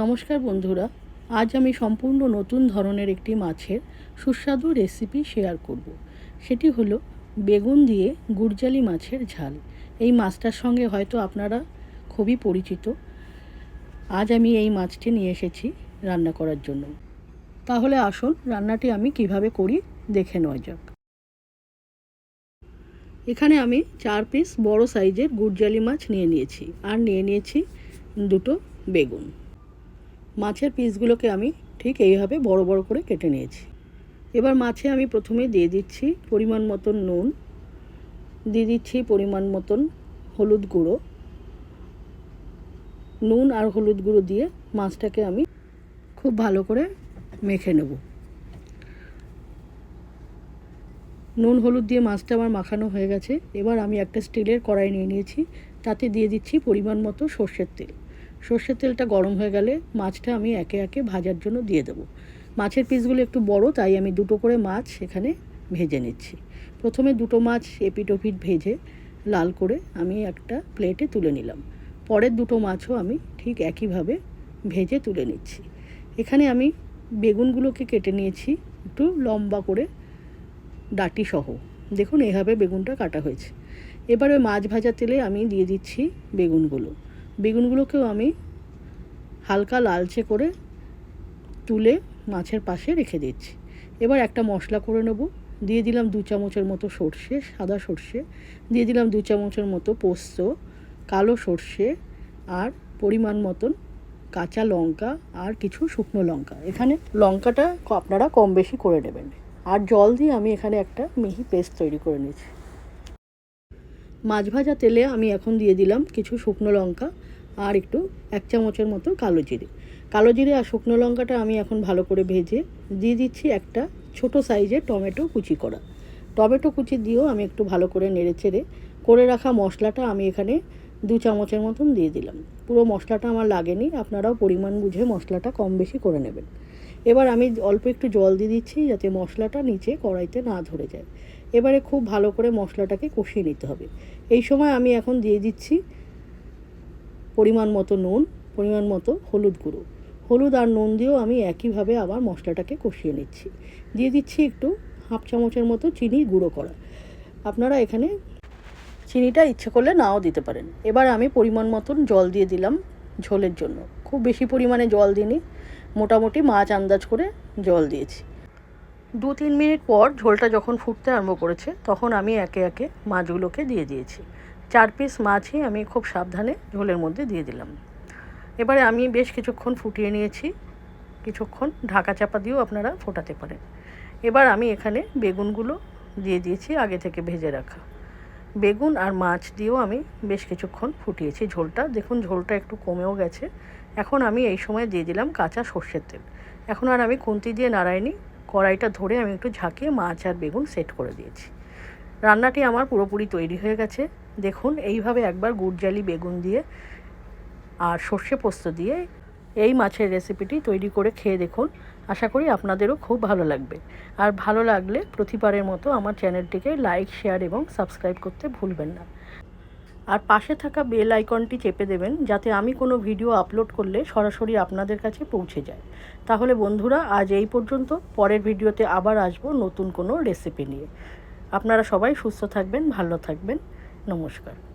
নমস্কার বন্ধুরা, আজ আমি সম্পূর্ণ নতুন ধরনের একটি মাছের সুস্বাদু রেসিপি শেয়ার করব। সেটি হলো বেগুন দিয়ে গুড়জালি মাছের ঝাল। এই মাছটার সঙ্গে হয়তো আপনারা খুবই পরিচিত। আজ আমি এই মাছটি নিয়ে এসেছি রান্না করার জন্য। তাহলে আসুন রান্নাটি আমি কীভাবে করি দেখে নেওয়া যাক। এখানে আমি চার পিস বড় সাইজের গুড়জালি মাছ নিয়ে নিয়েছি। আর নিয়ে নিয়েছি দুটো বেগুন। মাছের পিসগুলোকে আমি ঠিক এইভাবে বড় বড় করে কেটে নিয়েছি। এবার মাছে আমি প্রথমে দিয়ে দিচ্ছি পরিমাণ মতন নুন, দিয়ে দিচ্ছি পরিমাণ মতন হলুদ গুঁড়ো। নুন আর হলুদ গুঁড়ো দিয়ে মাছটাকে আমি খুব ভালো করে মেখে নেব। নুন হলুদ দিয়ে মাছটা আমার মাখানো হয়ে গেছে। এবার আমি একটা স্টিলের কড়াই নিয়ে নিয়েছি, তাতে দিয়ে দিচ্ছি পরিমাণ মতো সর্ষের তেল। সর্ষের তেলটা গরম হয়ে গেলে মাছটা আমি একে একে ভাজার জন্য দিয়ে দেবো। মাছের পিসগুলো একটু বড়, তাই আমি দুটো করে মাছ এখানে ভেজে নিচ্ছি। প্রথমে দুটো মাছ এপিট ওপিট ভেজে লাল করে আমি একটা প্লেটে তুলে নিলাম। পরের দুটো মাছও আমি ঠিক একইভাবে ভেজে তুলে নিচ্ছি। এখানে আমি বেগুনগুলোকে কেটে নিয়েছি, একটু লম্বা করে ডাটি সহ দেখুন, এভাবে বেগুনটা কাটা হয়েছে। এবারে মাছ ভাজা তেলে আমি দিয়ে দিচ্ছি বেগুনগুলো। বেগুনগুলোকেও আমি হালকা লালচে করে তুলে মাছের পাশে রেখে দিচ্ছি। এবার একটা মশলা করে নেব। দিয়ে দিলাম দু চামচের মতো সর্ষে, সাদা সর্ষে। দিয়ে দিলাম দু চামচের মতো পোস্ত, কালো সর্ষে আর পরিমাণ মতন কাঁচা লঙ্কা আর কিছু শুকনো লঙ্কা। এখানে লঙ্কাটা আপনারা কম বেশি করে নেবেন। আর জল দিয়ে আমি এখানে একটা মিহি পেস্ট তৈরি করে নিয়েছি মাছ ভাজা তেলে আমি এখন দিয়ে দিলাম কিছু শুকনো লঙ্কা। আর একটু এক চামচের মতো কালো জিরে। কালো জিরে আর শুকনো লঙ্কাটা আমি এখন ভালো করে ভেজে দিয়ে দিচ্ছি একটা ছোট সাইজের টমেটো কুচি করা। টমেটো কুচি দিয়েও আমি একটু ভালো করে নেড়ে চেড়ে করে রাখা মশলাটা আমি এখানে দু চামচের মতন দিয়ে দিলাম। পুরো মশলাটা আমার লাগেনি, আপনারাও পরিমাণ বুঝে মশলাটা কম বেশি করে নেবেন। এবার আমি অল্প একটু জল দিয়ে দিচ্ছি যাতে মশলাটা নিচে কড়াইতে না ধরে যায়। এবারে খুব ভালো করে মশলাটাকে কষিয়ে নিতে হবে। এই সময় আমি এখন দিয়ে দিচ্ছি পরিমাণ মতো নুন, পরিমাণ মতো হলুদ গুঁড়ো। হলুদ আর নুন দিয়েও আমি একইভাবে আবার মশলাটাকে কষিয়ে নিচ্ছি। দিয়ে দিচ্ছি একটু হাফ চামচের মতো চিনি গুঁড়ো করা। আপনারা এখানে চিনিটা ইচ্ছে করলে নাও দিতে পারেন। এবার আমি পরিমাণ মতন জল দিয়ে দিলাম ঝোলের জন্য। খুব বেশি পরিমাণে জল দিইনি। মোটামুটি মাছ আন্দাজ করে জল দিয়েছি। দু তিন মিনিট পর ঝোলটা যখন ফুটতে আরম্ভ করেছে, তখন আমি একে একে মাছগুলোকে দিয়ে দিয়েছি। চার পিস মাছই আমি খুব সাবধানে ঝোলের মধ্যে দিয়ে দিলাম। এবারে আমি বেশ কিছুক্ষণ ফুটিয়ে নিয়েছি। কিছুক্ষণ ঢাকা চাপা দিয়েও আপনারা ফোটাতে পারেন। এবার আমি এখানে বেগুনগুলো দিয়ে দিয়েছি আগে থেকে ভেজে রাখা। বেগুন আর মাছ দিয়েও আমি বেশ কিছুক্ষণ ফুটিয়েছি ঝোলটা। দেখুন, ঝোলটা একটু কমেও গেছে। এখন আমি এই সময় দিয়ে দিলাম কাঁচা সর্ষের তেল। এখন আর আমি খুন্তি দিয়ে নাড়াইনি। কড়াইটা ধরে আমি একটু ঝাঁকিয়ে মাছ আর বেগুন সেট করে দিয়েছি। রান্নাটি আমার পুরোপুরি তৈরি হয়ে গেছে। দেখুন, এইভাবে একবার গুড় গুড়জালি বেগুন দিয়ে আর সর্ষে পোস্ত দিয়ে এই মাছের রেসিপিটি তৈরি করে খেয়ে দেখুন। আশা করি আপনাদেরও খুব ভালো লাগবে। আর ভালো লাগলে প্রতিবারের মতো আমার চ্যানেলটিকে লাইক, শেয়ার এবং সাবস্ক্রাইব করতে ভুলবেন না। আর পাশে থাকা বেল আইকনটি চেপে দেবেন যাতে আমি কোনো ভিডিও আপলোড করলে সরাসরি আপনাদের কাছে পৌঁছে যায়। তাহলে বন্ধুরা, আজ এই পর্যন্ত। পরের ভিডিওতে আবার আসব নতুন কোনো রেসিপি নিয়ে। আপনারা সবাই সুস্থ থাকবেন, ভালো থাকবেন। নমস্কার।